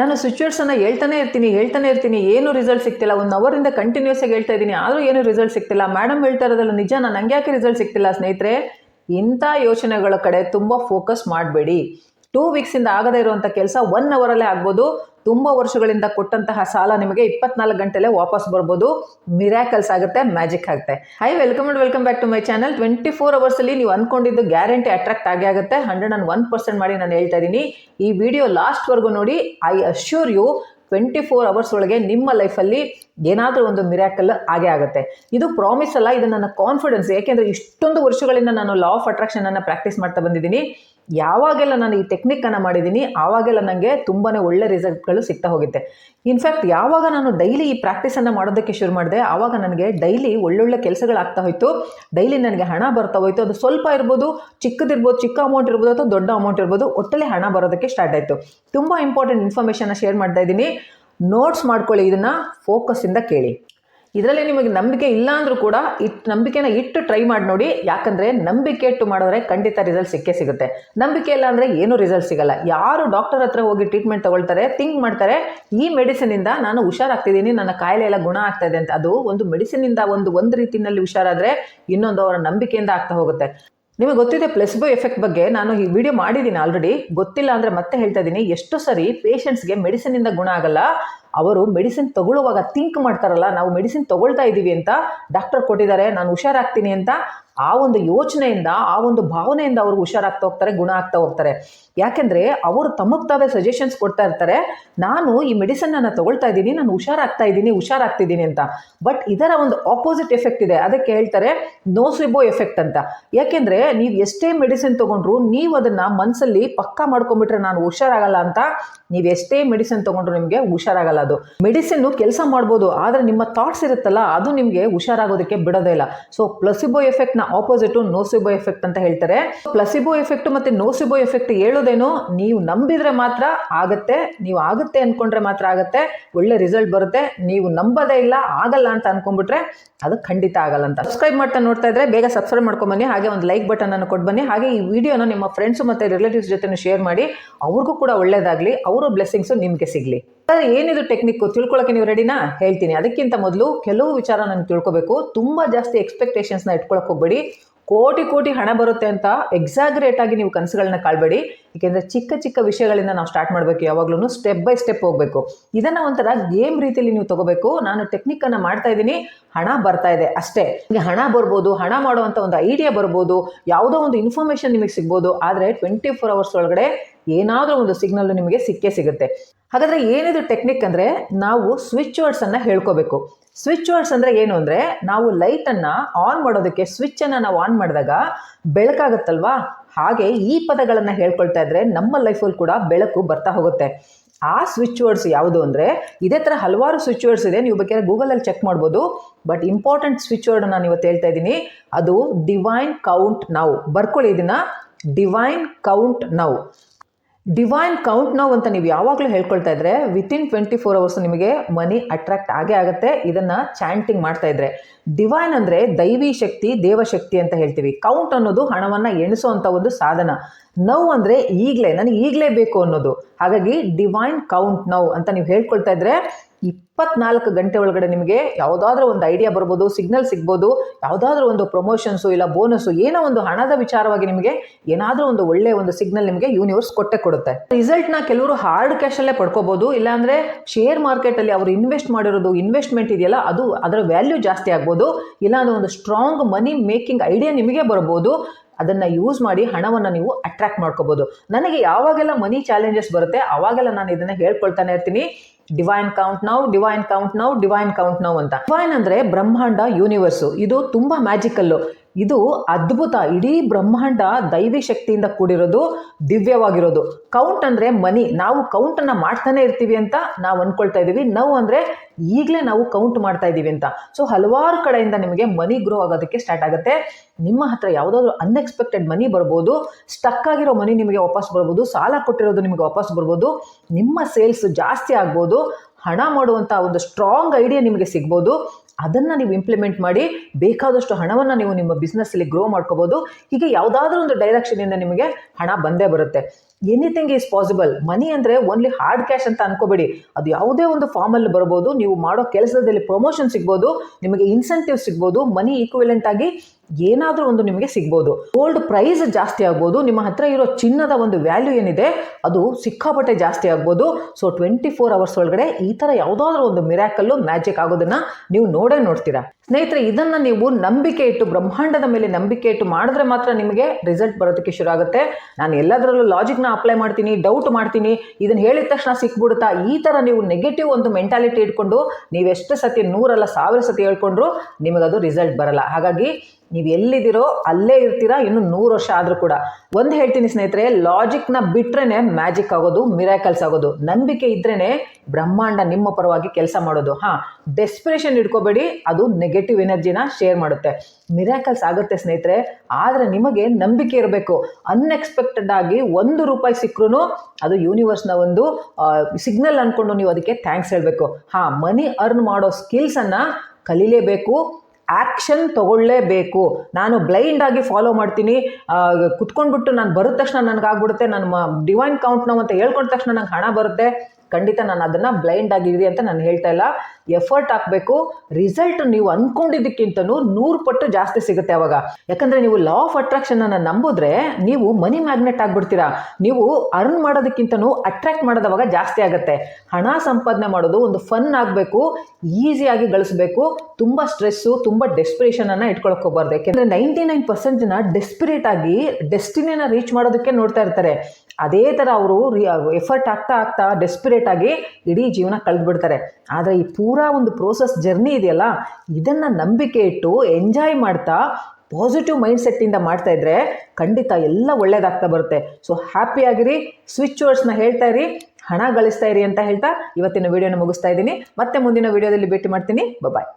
ನಾನು ಸಿಚುವೇಟ್ಸನ್ನು ಹೇಳ್ತಾನೆ ಇರ್ತೀನಿ ಹೇಳ್ತಾನೆ ಇರ್ತೀನಿ, ಏನು ರಿಸಲ್ಟ್ ಸಿಗ್ತಿಲ್ಲ, ಒಂದು ಅವರಿಂದ ಕಂಟಿನ್ಯೂಸ್ ಆಗಿ ಹೇಳ್ತಾ ಇದ್ದೀನಿ, ಆದರೂ ಏನು ರಿಸಲ್ಟ್ ಸಿಗ್ತಿಲ್ಲ. ಮೇಡಮ್ ಹೇಳ್ತಾ ಇರೋದಲ್ಲ ನಿಜ, ನಾನು ಯಾಕೆ ರಿಸಲ್ಟ್ ಸಿಗ್ತಿಲ್ಲ ಸ್ನೇಹಿತರೆ? ಇಂಥ ಯೋಚನೆಗಳ ಕಡೆ ತುಂಬ ಫೋಕಸ್ ಮಾಡಬೇಡಿ. ಟೂ ವೀಕ್ಸಿಂದ ಆಗದೆ ಇರುವಂಥ ಕೆಲಸ ಒನ್ ಅವರಲ್ಲೇ ಆಗ್ಬೋದು. ತುಂಬ ವರ್ಷಗಳಿಂದ ಕೊಟ್ಟಂತಹ ಸಾಲ ನಿಮಗೆ ಇಪ್ಪತ್ನಾಲ್ಕು ಗಂಟೆಲೆ ವಾಪಸ್ ಬರ್ಬೋದು. ಮಿರಾಕಲ್ಸ್ ಆಗುತ್ತೆ ಮ್ಯಾಜಿಕ್ ಆಗುತ್ತೆ. Hi welcome and welcome back to my channel twenty four ಅವರ್ಸಲ್ಲಿ ನೀವು ಅಂದ್ಕೊಂಡಿದ್ದು ಗ್ಯಾರಂಟಿ ಅಟ್ರಾಕ್ಟ್ ಆಗೇ ಆಗುತ್ತೆ. ಹಂಡ್ರೆಡ್ ಆ್ಯಂಡ್ ಒನ್ ಪರ್ಸೆಂಟ್ ಮಾಡಿ ನಾನು ಹೇಳ್ತಾ ಇದ್ದೀನಿ. ಈ ವಿಡಿಯೋ ಲಾಸ್ಟ್ವರೆಗೂ ನೋಡಿ I assure you twenty four hours ಒಳಗೆ ನಿಮ್ಮ ಲೈಫಲ್ಲಿ ಏನಾದರೂ ಒಂದು ಮಿರಾಕಲ್ ಆಗೇ ಆಗುತ್ತೆ. ಇದು ಪ್ರಾಮಿಸ್ ಅಲ್ಲ, ಇದು ನನ್ನ ಕಾನ್ಫಿಡೆನ್ಸ್ ಯಾಕೆಂದರೆ ಇಷ್ಟೊಂದು ವರ್ಷಗಳಿಂದ ನಾನು ಲಾ ಆಫ್ ಅಟ್ರಾಕ್ಷನನ್ನು ಪ್ರಾಕ್ಟೀಸ್ ಮಾಡ್ತಾ ಬಂದಿದ್ದೀನಿ. ಯಾವಾಗೆಲ್ಲ ನಾನು ಈ ಟೆಕ್ನಿಕ್ಕನ್ನು ಮಾಡಿದ್ದೀನಿ, ಆವಾಗೆಲ್ಲ ನನಗೆ ತುಂಬಾ ಒಳ್ಳೆ ರಿಸಲ್ಟ್ಗಳು ಸಿಗ್ತಾ ಹೋಗುತ್ತೆ. ಇನ್ಫ್ಯಾಕ್ಟ್ ಯಾವಾಗ ನಾನು ಡೈಲಿ ಈ ಪ್ರಾಕ್ಟೀಸನ್ನು ಮಾಡೋದಕ್ಕೆ ಶುರು ಮಾಡಿದೆ, ಆವಾಗ ನನಗೆ ಡೈಲಿ ಒಳ್ಳೊಳ್ಳೆ ಕೆಲಸಗಳಾಗ್ತಾ ಹೋಯಿತು. ಡೈಲಿ ನನಗೆ ಹಣ ಬರ್ತಾ ಹೋಯಿತು. ಅದು ಸ್ವಲ್ಪ ಇರ್ಬೋದು, ಚಿಕ್ಕದಿರ್ಬೋದು, ಚಿಕ್ಕ ಅಮೌಂಟ್ ಇರ್ಬೋದು ಅಥವಾ ದೊಡ್ಡ ಅಮೌಂಟ್ ಇರ್ಬೋದು, ಒಟ್ಟಲ್ಲಿ ಹಣ ಬರೋದಕ್ಕೆ ಸ್ಟಾರ್ಟ್ ಆಯಿತು. ತುಂಬ ಇಂಪಾರ್ಟೆಂಟ್ ಇನ್ಫಾರ್ಮೇಷನ್ನ ಶೇರ್ ಮಾಡ್ತಾ ಇದ್ದೀನಿ. ನೋಟ್ಸ್ ಮಾಡ್ಕೊಳ್ಳಿ ಇದನ್ನು ಫೋಕಸ್ಸಿಂದ ಕೇಳಿ. ಇದರಲ್ಲಿ ನಿಮಗೆ ನಂಬಿಕೆ ಇಲ್ಲ ಅಂದರೂ ಕೂಡ ಇಟ್, ನಂಬಿಕೆನ ಇಟ್ಟು ಟ್ರೈ ಮಾಡಿ ನೋಡಿ. ಯಾಕಂದರೆ ನಂಬಿಕೆ ಇಟ್ಟು ಮಾಡಿದ್ರೆ ಖಂಡಿತ ರಿಸಲ್ಟ್ ಸಿಕ್ಕೇ ಸಿಗುತ್ತೆ. ನಂಬಿಕೆ ಇಲ್ಲ ಅಂದರೆ ಏನೂ ರಿಸಲ್ಟ್ ಸಿಗಲ್ಲ. ಯಾರು ಡಾಕ್ಟರ್ ಹತ್ರ ಹೋಗಿ ಟ್ರೀಟ್ಮೆಂಟ್ ತಗೊಳ್ತಾರೆ ಥಿಂಕ್ ಮಾಡ್ತಾರೆ, ಈ ಮೆಡಿಸಿನಿಂದ ನಾನು ಹುಷಾರಾಗ್ತಿದ್ದೀನಿ, ನನ್ನ ಕಾಯಿಲೆ ಎಲ್ಲ ಗುಣ ಆಗ್ತಾ ಇದೆ ಅಂತ. ಅದು ಒಂದು ಮೆಡಿಸಿನಿಂದ ಒಂದು ಒಂದು ರೀತಿಯಲ್ಲಿ ಹುಷಾರಾದರೆ ಇನ್ನೊಂದು ಅವರ ನಂಬಿಕೆಯಿಂದ ಆಗ್ತಾ ಹೋಗುತ್ತೆ. ನಿಮಗೆ ಗೊತ್ತಿದೆ ಪ್ಲೆಸ್ಬೋ ಎಫೆಕ್ಟ್ ಬಗ್ಗೆ ನಾನು ಈ ವಿಡಿಯೋ ಮಾಡಿದ್ದೀನಿ ಆಲ್ರೆಡಿ ಗೊತ್ತಿಲ್ಲ ಅಂದರೆ ಮತ್ತೆ ಹೇಳ್ತಾ ಇದ್ದೀನಿ ಎಷ್ಟು ಸರಿ ಪೇಷಂಟ್ಸ್ಗೆ ಮೆಡಿಸಿನಿಂದ ಗುಣ ಆಗಲ್ಲ, ಅವರು ಮೆಡಿಸಿನ್ ತಗೊಳ್ಳುವಾಗ ಥಿಂಕ್ ಮಾಡ್ತಾರಲ್ಲ, ನಾವು ಮೆಡಿಸಿನ್ ತಗೊಳ್ತಾ ಇದ್ದೀವಿ ಅಂತ ಡಾಕ್ಟರ್ ಕೊಟ್ಟಿದ್ದಾರೆ, ನಾನು ಹುಷಾರಾಗ್ತೀನಿ ಅಂತ. ಆ ಒಂದು ಯೋಚನೆಯಿಂದ, ಆ ಒಂದು ಭಾವನೆಯಿಂದ ಅವ್ರು ಹುಷಾರಾಗ್ತಾ ಹೋಗ್ತಾರೆ, ಗುಣ ಆಗ್ತಾ ಹೋಗ್ತಾರೆ. ಯಾಕೆಂದರೆ ಅವರು ತಮಗೆ ತಾವೇ ಸಜೆಷನ್ಸ್ ಕೊಡ್ತಾ ಇರ್ತಾರೆ, ನಾನು ಈ ಮೆಡಿಸನ್ ನಾನು ತಗೊಳ್ತಾ ಇದ್ದೀನಿ, ನಾನು ಹುಷಾರಾಗ್ತಾ ಇದ್ದೀನಿ, ಹುಷಾರಾಗ್ತಿದ್ದೀನಿ ಅಂತ. ಬಟ್ ಇದರ ಒಂದು ಆಪೋಸಿಟ್ ಎಫೆಕ್ಟ್ ಇದೆ. ಅದಕ್ಕೆ ಹೇಳ್ತಾರೆ ನೋಸಿಬೋ ಎಫೆಕ್ಟ್ ಅಂತ. ಯಾಕೆಂದರೆ ನೀವು ಎಷ್ಟೇ ಮೆಡಿಸಿನ್ ತೊಗೊಂಡ್ರು, ನೀವು ಅದನ್ನು ಮನಸ್ಸಲ್ಲಿ ಪಕ್ಕಾ ಮಾಡ್ಕೊಂಡ್ಬಿಟ್ರೆ ನಾನು ಹುಷಾರಾಗಲ್ಲ ಅಂತ, ನೀವು ಎಷ್ಟೇ ಮೆಡಿಸಿನ್ ತೊಗೊಂಡ್ರು ನಿಮಗೆ ಹುಷಾರಾಗಲ್ಲ ಅದು. ಮೆಡಿಸಿನ್ನು ಕೆಲಸ ಮಾಡ್ಬೋದು, ಆದರೆ ನಿಮ್ಮ ಥಾಟ್ಸ್ ಇರುತ್ತಲ್ಲ, ಅದು ನಿಮಗೆ ಹುಷಾರಾಗೋದಕ್ಕೆ ಬಿಡೋದೇ ಇಲ್ಲ. ಸೊ ಪ್ಲಸಿಬೋ ಎಫೆಕ್ಟ್ನ ಆಪೋಸಿಟು ನೋಸಿಬೋ ಎಫೆಕ್ಟ್ ಅಂತ ಹೇಳ್ತಾರೆ. ಪ್ಲಸಿಬೋ ಎಫೆಕ್ಟ್ ಮತ್ತು ನೋಸಿಬೋ ಎಫೆಕ್ಟ್ ಹೇಳೋದೇನು, ನೀವು ನಂಬಿದ್ರೆ ಮಾತ್ರ ಆಗುತ್ತೆ, ನೀವು ಆಗುತ್ತೆ ಅನ್ಕೊಂಡ್ರೆ ಮಾತ್ರ ಆಗುತ್ತೆ, ಒಳ್ಳೆ ರಿಸಲ್ಟ್ ಬರುತ್ತೆ, ನೀವು ನಂಬೋದೇ ಇಲ್ಲ, ಆಗಲ್ಲ ಅಂತ ಅನ್ಕೊಂಡ್ಬಿಟ್ರೆ ಅದು ಖಂಡಿತ ಆಗಲ್ಲ ಅಂತ. ಸಬ್ಸ್ಕ್ರೈಬ್ ಮಾಡ್ತಾ ನೋಡ್ತಾ ಇದ್ರೆ ಬೇಗ ಸಬ್ಸ್ಕ್ರೈಬ್ ಮಾಡ್ಕೊಂಡ್ ಬನ್ನಿ ಹಾಗೆ ಒಂದು ಲೈಕ್ ಬಟನ್ ಅನ್ನು ಕೊಟ್ಟು ಬನ್ನಿ ಹಾಗೆ ಈ ವಿಡಿಯೋನ ನಿಮ್ಮ ಫ್ರೆಂಡ್ಸು ಮತ್ತು ರಿಲೇಟಿವ್ಸ್ ಜೊತೆ ಶೇರ್ ಮಾಡಿ, ಅವ್ರಿಗೂ ಕೂಡ ಒಳ್ಳೇದಾಗಲಿ, ಅವರ ಬ್ಲೆಸ್ಸಿಂಗ್ಸು ನಿಮಗೆ ಸಿಗಲಿ. ಏನಿದು ಟೆಕ್ನಿಕ್ ತಿಳ್ಕೊಳ್ಳೋಕೆ ನೀವು ರೆಡಿನಾ ಹೇಳ್ತೀನಿ. ಅದಕ್ಕಿಂತ ಮೊದಲು ಕೆಲವು ವಿಚಾರ ನಾನು ತಿಳ್ಕೊಬೇಕು. ತುಂಬ ಜಾಸ್ತಿ ಎಕ್ಸ್ಪೆಕ್ಟೇಷನ್ಸ್ನ ಇಟ್ಕೊಳಕ್ಕೆ ಹೋಗ್ಬೇಡಿ. ಕೋಟಿ ಕೋಟಿ ಹಣ ಬರುತ್ತೆ ಅಂತ ಎಕ್ಸಾಗ್ರೇಟ್ ಆಗಿ ನೀವು ಕನಸುಗಳನ್ನ ಕಾಳ್ಬೇಡಿ. ಏಕೆಂದರೆ ಚಿಕ್ಕ ಚಿಕ್ಕ ವಿಷಯಗಳಿಂದ ನಾವು ಸ್ಟಾರ್ಟ್ ಮಾಡಬೇಕು ಯಾವಾಗಲೂ ಸ್ಟೆಪ್ ಬೈ ಸ್ಟೆಪ್ ಹೋಗಬೇಕು. ಇದನ್ನು ಒಂಥರ ಗೇಮ್ ರೀತಿಯಲ್ಲಿ ನೀವು ತಗೋಬೇಕು. ನಾನು ಟೆಕ್ನಿಕ್ಕನ್ನು ಮಾಡ್ತಾ ಇದ್ದೀನಿ. ಹಣ ಬರ್ತಾ ಇದೆ ಅಷ್ಟೇ. ಹಣ ಬರ್ಬೋದು, ಹಣ ಮಾಡುವಂಥ ಒಂದು ಐಡಿಯಾ ಬರ್ಬೋದು, ಯಾವುದೋ ಒಂದು ಇನ್ಫಾರ್ಮೇಷನ್ ನಿಮಗೆ ಸಿಗ್ಬೋದು, ಆದರೆ ಟ್ವೆಂಟಿ ಫೋರ್ ಅವರ್ಸ್ ಒಳಗಡೆ ಏನಾದರೂ ಒಂದು ಸಿಗ್ನಲ್ ನಿಮಗೆ ಸಿಕ್ಕೇ ಸಿಗುತ್ತೆ. ಹಾಗಾದರೆ ಏನಿದು ಟೆಕ್ನಿಕ್ ಅಂದರೆ ನಾವು ಸ್ವಿಚ್ ವರ್ಡ್ಸನ್ನು ಹೇಳ್ಕೋಬೇಕು. ಸ್ವಿಚ್ ವರ್ಡ್ಸ್ ಅಂದರೆ ಏನು ಅಂದರೆ ನಾವು ಲೈಟನ್ನು ಆನ್ ಮಾಡೋದಕ್ಕೆ ಸ್ವಿಚ್ಚನ್ನು ನಾವು ಆನ್ ಮಾಡಿದಾಗ ಬೆಳಕಾಗುತ್ತಲ್ವಾ? ಹಾಗೆ ಈ ಪದಗಳನ್ನು ಹೇಳ್ಕೊಳ್ತಾ ಇದ್ರೆ ನಮ್ಮ ಲೈಫಲ್ಲಿ ಕೂಡ ಬೆಳಕು ಬರ್ತಾ ಹೋಗುತ್ತೆ. ಆ ಸ್ವಿಚ್ ವರ್ಡ್ಸ್ ಯಾವುದು ಅಂದರೆ ಇದೇ ಥರ ಹಲವಾರು ಸ್ವಿಚ್ ವರ್ಡ್ಸ್ ಇದೆ. ನೀವು ಬೇಕಾದ್ರೆ ಗೂಗಲಲ್ಲಿ ಚೆಕ್ ಮಾಡ್ಬೋದು. ಬಟ್ ಇಂಪಾರ್ಟೆಂಟ್ ಸ್ವಿಚ್ ವರ್ಡ್ ನಾನು ಇವತ್ತು ಹೇಳ್ತಾ ಇದ್ದೀನಿ. ಅದು ಡಿವೈನ್ ಕೌಂಟ್ ನಾವು ಬರ್ಕೊಳ್ಳಿ ಇದನ್ನು. Divine count now divine count now ಅಂತ ನೀವು ಯಾವಾಗಲೂ ಹೇಳ್ಕೊಳ್ತಾ ಇದ್ರೆ ವಿತಿನ್ ಟ್ವೆಂಟಿ ಫೋರ್ ಅವರ್ಸ್ ನಿಮಗೆ ಮನಿ ಅಟ್ರಾಕ್ಟ್ ಆಗೇ ಆಗುತ್ತೆ. ಇದನ್ನು ಚಾಂಟಿಂಗ್ ಮಾಡ್ತಾ ಇದ್ರೆ. ಡಿವೈನ್ ಅಂದರೆ ದೈವಿ ಶಕ್ತಿ, ದೇವಶಕ್ತಿ ಅಂತ ಹೇಳ್ತೀವಿ. ಕೌಂಟ್ ಅನ್ನೋದು ಹಣವನ್ನು ಎಣಿಸುವಂಥ ಒಂದು ಸಾಧನ. ನೌ ಅಂದರೆ ಈಗಲೇ, ನನಗೆ ಈಗಲೇ ಬೇಕು ಅನ್ನೋದು. ಹಾಗಾಗಿ ಡಿವೈನ್ ಕೌಂಟ್ ನೌ ಅಂತ ನೀವು ಹೇಳ್ಕೊಳ್ತಾ ಇದ್ರೆ ಇಪ್ಪತ್ನಾಲ್ಕು ಗಂಟೆ ಒಳಗಡೆ ನಿಮಗೆ ಯಾವುದಾದ್ರೂ ಒಂದು ಐಡಿಯಾ ಬರ್ಬೋದು ಸಿಗ್ನಲ್ ಸಿಗ್ಬೋದು, ಯಾವುದಾದ್ರೂ ಒಂದು ಪ್ರಮೋಷನ್ಸು ಇಲ್ಲ ಬೋನಸ್ಸು ಏನೋ ಒಂದು ಹಣದ ವಿಚಾರವಾಗಿ ನಿಮಗೆ ಏನಾದರೂ ಒಂದು ಒಳ್ಳೆಯ ಒಂದು ಸಿಗ್ನಲ್ ನಿಮಗೆ ಯೂನಿವರ್ಸ್ ಕೊಟ್ಟೆ ಕೊಡುತ್ತೆ. ರಿಸಲ್ಟ್ನ ಕೆಲವರು ಹಾರ್ಡ್ ಕ್ಯಾಶಲ್ಲೇ ಪಡ್ಕೋಬೋದು, ಇಲ್ಲಾಂದರೆ ಶೇರ್ ಮಾರ್ಕೆಟಲ್ಲಿ ಅವರು ಇನ್ವೆಸ್ಟ್ ಮಾಡಿರೋದು ಇನ್ವೆಸ್ಟ್ಮೆಂಟ್ ಇದೆಯಲ್ಲ, ಅದು ಅದರ ವ್ಯಾಲ್ಯೂ ಜಾಸ್ತಿ ಆಗ್ಬೋದು, ಇಲ್ಲಾಂದರೆ ಒಂದು ಸ್ಟ್ರಾಂಗ್ ಮನಿ ಮೇಕಿಂಗ್ ಐಡಿಯಾ ನಿಮಗೆ ಬರ್ಬೋದು, ಅದನ್ನು ಯೂಸ್ ಮಾಡಿ ಹಣವನ್ನು ನೀವು ಅಟ್ರಾಕ್ಟ್ ಮಾಡ್ಕೋಬೋದು. ನನಗೆ ಯಾವಾಗೆಲ್ಲ ಮನಿ ಚಾಲೆಂಜಸ್ ಬರುತ್ತೆ ಆವಾಗೆಲ್ಲ ನಾನು ಇದನ್ನು ಹೇಳ್ಕೊಳ್ತಾನೆ ಇರ್ತೀನಿ. Divine count now divine count now divine count now ಅಂತ. ಡಿವೈನ್ ಅಂದರೆ ಬ್ರಹ್ಮಾಂಡ ಯೂನಿವರ್ಸು ಇದು ತುಂಬ ಮ್ಯಾಜಿಕಲ್ಲು ಇದು ಅದ್ಭುತ, ಇಡೀ ಬ್ರಹ್ಮಾಂಡ ದೈವಿ ಶಕ್ತಿಯಿಂದ ಕೂಡಿರೋದು, ದಿವ್ಯವಾಗಿರೋದು. ಕೌಂಟ್ ಅಂದರೆ ಮನಿ. ನಾವು ಕೌಂಟನ್ನು ಮಾಡ್ತಾನೆ ಇರ್ತೀವಿ ಅಂತ ನಾವು ಅಂದ್ಕೊಳ್ತಾ ಇದ್ದೀವಿ. ನಾವು ಅಂದರೆ ಈಗಲೇ ನಾವು ಕೌಂಟ್ ಮಾಡ್ತಾ ಇದ್ದೀವಿ ಅಂತ. ಸೊ ಹಲವಾರು ಕಡೆಯಿಂದ ನಿಮಗೆ ಮನಿ ಗ್ರೋ ಆಗೋದಕ್ಕೆ ಸ್ಟಾರ್ಟ್ ಆಗುತ್ತೆ. ನಿಮ್ಮ ಹತ್ರ ಯಾವುದಾದ್ರೂ ಅನ್ಎಕ್ಸ್ಪೆಕ್ಟೆಡ್ ಮನಿ ಬರ್ಬೋದು ಸ್ಟಕ್ ಆಗಿರೋ ಮನಿ ನಿಮಗೆ ವಾಪಸ್ ಬರ್ಬೋದು, ಸಾಲ ಕೊಟ್ಟಿರೋದು ನಿಮಗೆ ವಾಪಸ್ ಬರ್ಬೋದು, ನಿಮ್ಮ ಸೇಲ್ಸ್ ಜಾಸ್ತಿ ಆಗ್ಬೋದು, ಹಣ ಮಾಡುವಂಥ ಒಂದು ಸ್ಟ್ರಾಂಗ್ ಐಡಿಯಾ ನಿಮಗೆ ಸಿಗ್ಬೋದು ಅದನ್ನು ನೀವು ಇಂಪ್ಲಿಮೆಂಟ್ ಮಾಡಿ ಬೇಕಾದಷ್ಟು ಹಣವನ್ನು ನೀವು ನಿಮ್ಮ ಬಿಸ್ನೆಸ್ಸಲ್ಲಿ ಗ್ರೋ ಮಾಡ್ಕೋಬೋದು. ಹೀಗೆ ಯಾವುದಾದ್ರೂ ಒಂದು ಡೈರೆಕ್ಷನಿಂದ ನಿಮಗೆ ಹಣ ಬಂದೇ ಬರುತ್ತೆ. ಎನಿಥಿಂಗ್ ಈಸ್ ಪಾಸಿಬಲ್ ಮನಿ ಅಂದರೆ ಓನ್ಲಿ ಹಾರ್ಡ್ ಕ್ಯಾಶ್ ಅಂತ ಅನ್ಕೋಬೇಡಿ. ಅದು ಯಾವುದೇ ಒಂದು ಫಾರ್ಮಲ್ಲಿ ಬರ್ಬೋದು. ನೀವು ಮಾಡೋ ಕೆಲಸದಲ್ಲಿ ಪ್ರಮೋಷನ್ ಸಿಗ್ಬೋದು. ನಿಮಗೆ ಇನ್ಸೆಂಟಿವ್ ಸಿಗ್ಬೋದು. ಮನಿ ಈಕ್ವಿಲೆಂಟ್ ಆಗಿ ಏನಾದರೂ ಒಂದು ನಿಮಗೆ ಸಿಗ್ಬೋದು. ಗೋಲ್ಡ್ ಪ್ರೈಸ್ ಜಾಸ್ತಿ ಆಗ್ಬೋದು. ನಿಮ್ಮ ಹತ್ರ ಇರೋ ಚಿನ್ನದ ಒಂದು ವ್ಯಾಲ್ಯೂ ಏನಿದೆ, ಅದು ಸಿಕ್ಕಾಪಟ್ಟೆ ಜಾಸ್ತಿ ಆಗ್ಬೋದು. ಸೊ ಟ್ವೆಂಟಿ ಫೋರ್ ಅವರ್ಸ್ ಒಳಗಡೆ ಈ ಥರ ಯಾವುದಾದ್ರೂ ಒಂದು ಮಿರಾಕಲ್ಲು ಮ್ಯಾಜಿಕ್ ಆಗೋದನ್ನು ನೀವು ನೋಡೇ ನೋಡ್ತೀರಾ. ಸ್ನೇಹಿತರೆ, ಇದನ್ನು ನೀವು ನಂಬಿಕೆ ಇಟ್ಟು, ಬ್ರಹ್ಮಾಂಡದ ಮೇಲೆ ನಂಬಿಕೆ ಇಟ್ಟು ಮಾಡಿದ್ರೆ ಮಾತ್ರ ನಿಮಗೆ ರಿಸಲ್ಟ್ ಬರೋದಕ್ಕೆ ಶುರು ಆಗುತ್ತೆ. ನಾನು ಎಲ್ಲದರಲ್ಲೂ ಲಾಜಿಕ್ನ ಅಪ್ಲೈ ಮಾಡ್ತೀನಿ ಡೌಟ್ ಮಾಡ್ತೀನಿ. ಇದನ್ನು ಹೇಳಿದ ತಕ್ಷಣ ಸಿಕ್ಬಿಡುತ್ತಾ? ಈ ಥರ ನೀವು ನೆಗೆಟಿವ್ ಒಂದು ಮೆಂಟಾಲಿಟಿ ಇಟ್ಕೊಂಡು, ನೀವೆಷ್ಟು ಸತಿ ನೂರಲ್ಲ ಸಾವಿರ ಸತಿ ಹೇಳ್ಕೊಂಡ್ರು ನಿಮಗದು ರಿಸಲ್ಟ್ ಬರಲ್ಲ. ಹಾಗಾಗಿ ನೀವು ಎಲ್ಲಿದ್ದೀರೋ ಅಲ್ಲೇ ಇರ್ತೀರಾ, ಇನ್ನು ನೂರು ವರ್ಷ ಆದರೂ ಕೂಡ. ಒಂದು ಹೇಳ್ತೀನಿ ಸ್ನೇಹಿತರೆ ಲಾಜಿಕ್ನ ಬಿಟ್ರೇನೆ ಮ್ಯಾಜಿಕ್ ಆಗೋದು ಮಿರಾಕಲ್ಸ್ ಆಗೋದು. ನಂಬಿಕೆ ಇದ್ರೇ ಬ್ರಹ್ಮಾಂಡ ನಿಮ್ಮ ಪರವಾಗಿ ಕೆಲಸ ಮಾಡೋದು. ಹಾಂ ಡೆಸ್ಪಿರೇಷನ್ ಇಟ್ಕೋಬೇಡಿ ಅದು ನೆಗೆಟಿವ್ ಎನರ್ಜಿನ ಶೇರ್ ಮಾಡುತ್ತೆ. ಮಿರಾಕಲ್ಸ್ ಆಗುತ್ತೆ ಸ್ನೇಹಿತರೆ, ಆದರೆ ನಿಮಗೆ ನಂಬಿಕೆ ಇರಬೇಕು. ಅನ್ಎಕ್ಸ್ಪೆಕ್ಟೆಡ್ ಆಗಿ ಒಂದು ರೂಪಾಯಿ ಸಿಕ್ಕರೂ ಅದು ಯೂನಿವರ್ಸ್ನ ಒಂದು ಸಿಗ್ನಲ್ ಅಂದ್ಕೊಂಡು ನೀವು ಅದಕ್ಕೆ ಥ್ಯಾಂಕ್ಸ್ ಹೇಳಬೇಕು. ಹಾಂ ಮನಿ ಅರ್ನ್ ಮಾಡೋ ಸ್ಕಿಲ್ಸನ್ನು ಕಲೀಲೇಬೇಕು. ಆ್ಯಕ್ಷನ್ ತಗೊಳ್ಳೇಬೇಕು. ನಾನು ಬ್ಲೈಂಡ್ ಆಗಿ ಫಾಲೋ ಮಾಡ್ತೀನಿ. ಕುತ್ಕೊಂಡ್ಬಿಟ್ಟು ನಾನು ಬರೋ ತಕ್ಷಣ ನನಗಾಗ್ಬಿಡುತ್ತೆ. ನನ್ನ ಡಿವೈನ್ ಕೌಂಟ್ ನಾವು ಅಂತ ಹೇಳ್ಕೊಂಡ ತಕ್ಷಣ ನಂಗೆ ಹಣ ಬರುತ್ತೆ. ಖಂಡಿತ ನಾನು ಅದನ್ನು ಬ್ಲೈಂಡ್ ಆಗಿರಿ ಅಂತ ನಾನು ಹೇಳ್ತಾ ಇಲ್ಲ. ಎಫರ್ಟ್ ಹಾಕಬೇಕು. ರಿಸಲ್ಟ್ ನೀವು ಅಂದ್ಕೊಂಡಿದ್ದಕ್ಕಿಂತನೂ ನೂರು ಪಟ್ಟು ಜಾಸ್ತಿ ಸಿಗುತ್ತೆ ಅವಾಗ. ಯಾಕಂದರೆ ನೀವು ಲಾ ಆಫ್ ಅಟ್ರಾಕ್ಷನನ್ನು ನಂಬಿದ್ರೆ ನೀವು ಮನಿ ಮ್ಯಾಗ್ನೆಟ್ ಆಗಿಬಿಡ್ತೀರಾ. ನೀವು ಅರ್ನ್ ಮಾಡೋದಕ್ಕಿಂತನೂ ಅಟ್ರಾಕ್ಟ್ ಮಾಡೋದವಾಗ ಜಾಸ್ತಿ ಆಗುತ್ತೆ. ಹಣ ಸಂಪಾದನೆ ಮಾಡೋದು ಒಂದು ಫನ್ ಆಗಬೇಕು ಈಸಿಯಾಗಿ ಗಳಿಸ್ಬೇಕು, ತುಂಬ ಸ್ಟ್ರೆಸ್ಸು ತುಂಬ ಡೆಸ್ಪಿರೇಷನನ್ನು ಇಟ್ಕೊಳಕ್ ಹೋಗ್ಬಾರ್ದು. ಯಾಕೆಂದರೆ ನೈಂಟಿ ನೈನ್ ಪರ್ಸೆಂಟ್ ಜನ ಡೆಸ್ಪಿರೇಟ್ ಆಗಿ ಡೆಸ್ಟಿನಿನ ರೀಚ್ ಮಾಡೋದಕ್ಕೆ ನೋಡ್ತಾ ಇರ್ತಾರೆ. ಅದೇ ಥರ ಅವರು ಎಫರ್ಟ್ ಆಗ್ತಾ ಆಗ್ತಾ ಡೆಸ್ಪಿರೇಟ್ ಆಗಿ ಇಡೀ ಜೀವನ ಕಳೆದ್ಬಿಡ್ತಾರೆ. ಆದರೆ ಈ ಪೂರಾ ಒಂದು ಪ್ರೋಸೆಸ್ ಜರ್ನಿ ಇದೆಯಲ್ಲ, ಇದನ್ನು ನಂಬಿಕೆ ಇಟ್ಟು ಎಂಜಾಯ್ ಮಾಡ್ತಾ ಪಾಸಿಟಿವ್ ಮೈಂಡ್ ಸೆಟ್ಟಿಂದ ಮಾಡ್ತಾ ಇದ್ರೆ ಖಂಡಿತ ಎಲ್ಲ ಒಳ್ಳೇದಾಗ್ತಾ ಬರುತ್ತೆ. ಸೊ ಹ್ಯಾಪಿ ಆಗಿರಿ ಸ್ವಿಚ್ ವರ್ಡ್ಸ್ನ ಹೇಳ್ತಾ ಇರಿ, ಹಣ ಗಳಿಸ್ತಾ ಇರಿ ಅಂತ ಹೇಳ್ತಾ ಇವತ್ತಿನ ವಿಡಿಯೋನ ಮುಗಿಸ್ತಾ ಇದ್ದೀನಿ. ಮತ್ತೆ ಮುಂದಿನ ವಿಡಿಯೋದಲ್ಲಿ ಭೇಟಿ ಮಾಡ್ತೀನಿ. ಬಾಯ್